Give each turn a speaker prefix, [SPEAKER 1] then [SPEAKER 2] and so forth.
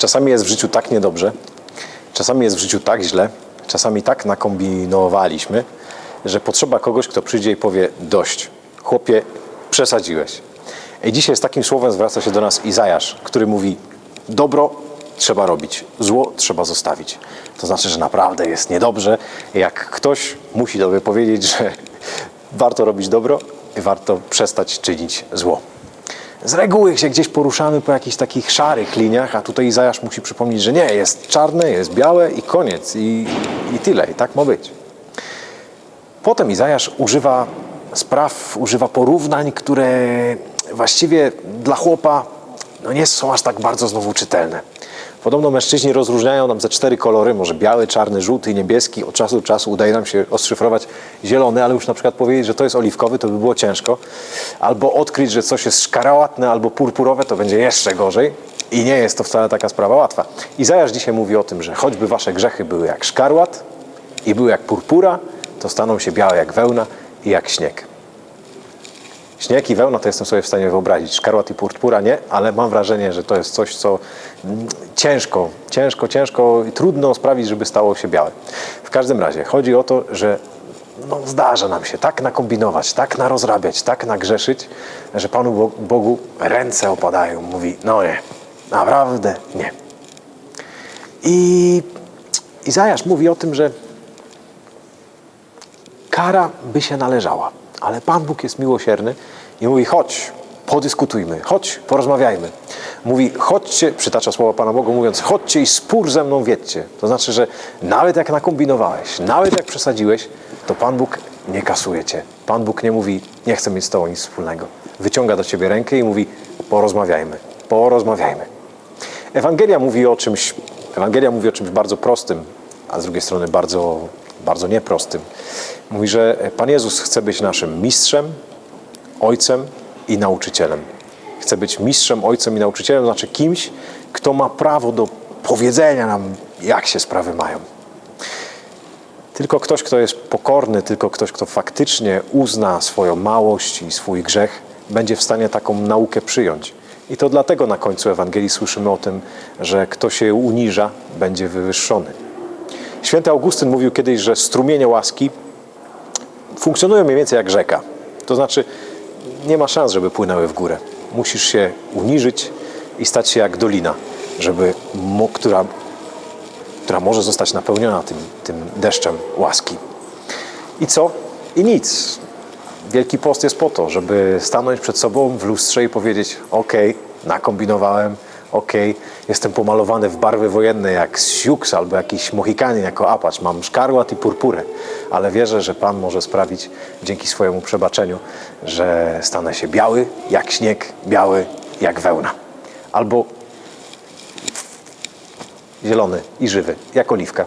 [SPEAKER 1] Czasami jest w życiu tak niedobrze, czasami jest w życiu tak źle, czasami tak nakombinowaliśmy, że potrzeba kogoś, kto przyjdzie i powie dość. Chłopie, przesadziłeś. I dzisiaj z takim słowem zwraca się do nas Izajasz, który mówi dobro trzeba robić, zło trzeba zostawić. To znaczy, że naprawdę jest niedobrze, jak ktoś musi tobie powiedzieć, że warto robić dobro i warto przestać czynić zło. Z reguły się gdzieś poruszamy po jakichś takich szarych liniach, a tutaj Izajasz musi przypomnieć, że nie, jest czarne, jest białe i koniec. I, i tyle, i tak ma być. Potem Izajasz używa spraw, używa porównań, które właściwie dla chłopa no nie są aż tak bardzo znowu czytelne. Podobno mężczyźni rozróżniają nam ze cztery kolory, może biały, czarny, żółty i niebieski. Od czasu do czasu udaje nam się oszyfrować zielony, ale już na przykład powiedzieć, że to jest oliwkowy, to by było ciężko. Albo odkryć, że coś jest szkarłatne albo purpurowe, to będzie jeszcze gorzej. I nie jest to wcale taka sprawa łatwa. Izajasz dzisiaj mówi o tym, że choćby wasze grzechy były jak szkarłat i były jak purpura, to staną się białe jak wełna i jak śnieg. Śnieg i wełna to jestem sobie w stanie wyobrazić. Szkarłat i purpura nie, ale mam wrażenie, że to jest coś, co mm, ciężko, ciężko, ciężko i trudno sprawić, żeby stało się białe. W każdym razie chodzi o to, że no, zdarza nam się tak nakombinować, tak narozrabiać, tak nagrzeszyć, że Panu Bo- Bogu ręce opadają. Mówi, no nie, naprawdę nie. I Izajasz mówi o tym, że kara by się należała. Ale Pan Bóg jest miłosierny i mówi: chodź, podyskutujmy, chodź, porozmawiajmy. Mówi: chodźcie, przytacza słowa Pana Boga, mówiąc: chodźcie i spór ze mną wiedźcie. To znaczy, że nawet jak nakombinowałeś, nawet jak przesadziłeś, to Pan Bóg nie kasuje cię. Pan Bóg nie mówi: nie chcę mieć z tobą nic wspólnego. Wyciąga do ciebie rękę i mówi: porozmawiajmy, porozmawiajmy. Ewangelia mówi o czymś, Ewangelia mówi o czymś bardzo prostym, a z drugiej strony bardzo, bardzo nieprostym. Mówi, że Pan Jezus chce być naszym mistrzem, ojcem i nauczycielem. Chce być mistrzem, ojcem i nauczycielem, znaczy kimś, kto ma prawo do powiedzenia nam, jak się sprawy mają. Tylko ktoś, kto jest pokorny, tylko ktoś, kto faktycznie uzna swoją małość i swój grzech, będzie w stanie taką naukę przyjąć. I to dlatego na końcu Ewangelii słyszymy o tym, że kto się uniża, będzie wywyższony. Święty Augustyn mówił kiedyś, że strumienie łaski funkcjonują mniej więcej jak rzeka. To znaczy, nie ma szans, żeby płynęły w górę. Musisz się uniżyć i stać się jak dolina, żeby, która, która może zostać napełniona tym, tym deszczem łaski. I co? I nic. Wielki post jest po to, żeby stanąć przed sobą w lustrze i powiedzieć: OK, nakombinowałem, OK, jestem pomalowany w barwy wojenne jak Sioux albo jakiś Mohikanin jako Apacz. Mam szkarłat i purpurę, ale wierzę, że Pan może sprawić dzięki swojemu przebaczeniu, że stanę się biały jak śnieg, biały jak wełna. Albo zielony i żywy jak oliwka.